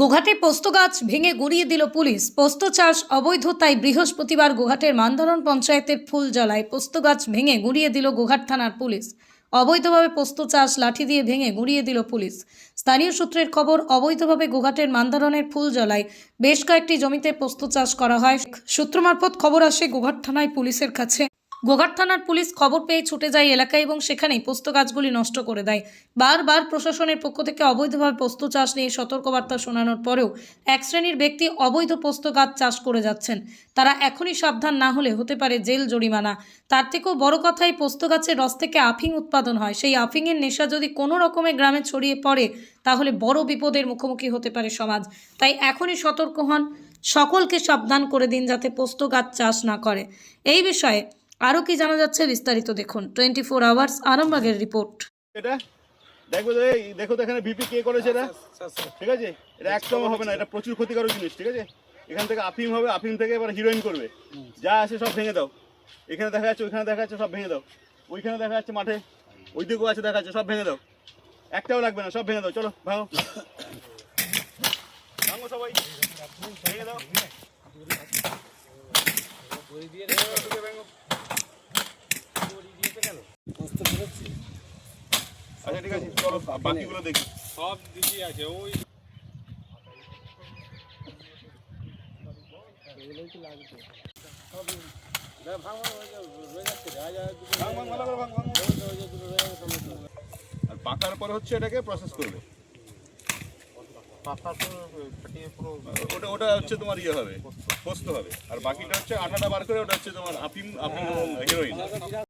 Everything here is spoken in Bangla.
গোঘাটে পোস্ত গাছ ভেঙে গুড়িয়ে দিল পুলিশ। পোস্ত চাষ অবৈধ, তাই বৃহস্পতিবার গোঘাটের মান্দারণ পঞ্চায়েতের ফুল ফুলজলায় পোস্ত গাছ ভেঙে গুড়িয়ে দিল গোঘাট থানার পুলিশ। অবৈধভাবে পোস্ত চাষ লাঠি দিয়ে ভেঙে গুড়িয়ে দিল পুলিশ। স্থানীয় সূত্রের খবর, অবৈধভাবে গোঘাটের মান্দারণের ফুলজলায় বেশ কয়েকটি জমিতে পোস্ত চাষ করা হয়। সূত্র মারফত খবর আসে গোঘাট থানায় পুলিশের কাছে। গোঘাট থানার পুলিশ খবর পেয়ে ছুটে যায় এলাকায় এবং সেখানেই পোস্ত গাছগুলি নষ্ট করে দেয়। বারবার প্রশাসনের পক্ষ থেকে অবৈধভাবে পোস্ত চাষ নিয়ে সতর্কবার্তা শোনানোর পরেও এক শ্রেণির ব্যক্তি অবৈধ পোস্ত গাছ চাষ করে যাচ্ছেন। তারা এখনই সাবধান না হলে হতে পারে জেল জরিমানা। তার থেকেও বড় কথা এই পোস্ত গাছের রস থেকে আফিং উৎপাদন হয়। সেই আফিংয়ের নেশা যদি কোনো রকমে গ্রামে ছড়িয়ে পড়ে, তাহলে বড় বিপদের মুখোমুখি হতে পারে সমাজ। তাই এখনই সতর্ক হন। সকলকে সাবধান করে দিন যাতে পোস্ত গাছ চাষ না করে। এই বিষয়ে আরও কি জানা যাচ্ছে বিস্তারিত দেখুন। টোয়েন্টি ফোর আওয়ার্স আরামবাগের রিপোর্ট এটা? দেখো তো এই দেখো তো এখানে বিপি কে করেছে এটা? ঠিক আছে? এটা একদম হবে না এটা প্রচুর ক্ষতিকারক জিনিস ঠিক আছে? এখান থেকে আফিম হবে আফিম থেকে এবার হিরোইন করবে। যা আছে সব ভেঙে দাও। এখানে দেখা যাচ্ছে ওইখানে দেখা যাচ্ছে সব ভেঙে দাও। ওইখানে দেখা যাচ্ছে মাঠে ওই দিকেও আছে দেখা যাচ্ছে সব ভেঙে দাও। একটাও লাগবে না সব ভেঙে দাও চলো ভাঙো। ভাঙো সবাই ভেঙে দাও। আচ্ছা ঠিক আছে চলো বাকিগুলো দেখি। সব আছে ওই ভাঙ, ভাঙ, ভালো করে ভাঙ, ভাঙ, ভাঙ। আর পাকার পরে হচ্ছে এটাকে প্রসেস করবে। ওটা ওটা হচ্ছে তোমার ইয়ে হবে পোস্ত হবে। আর বাকিটা হচ্ছে আটাটা বার করে ওটা হচ্ছে তোমার আপিম আপিম হিরোইন।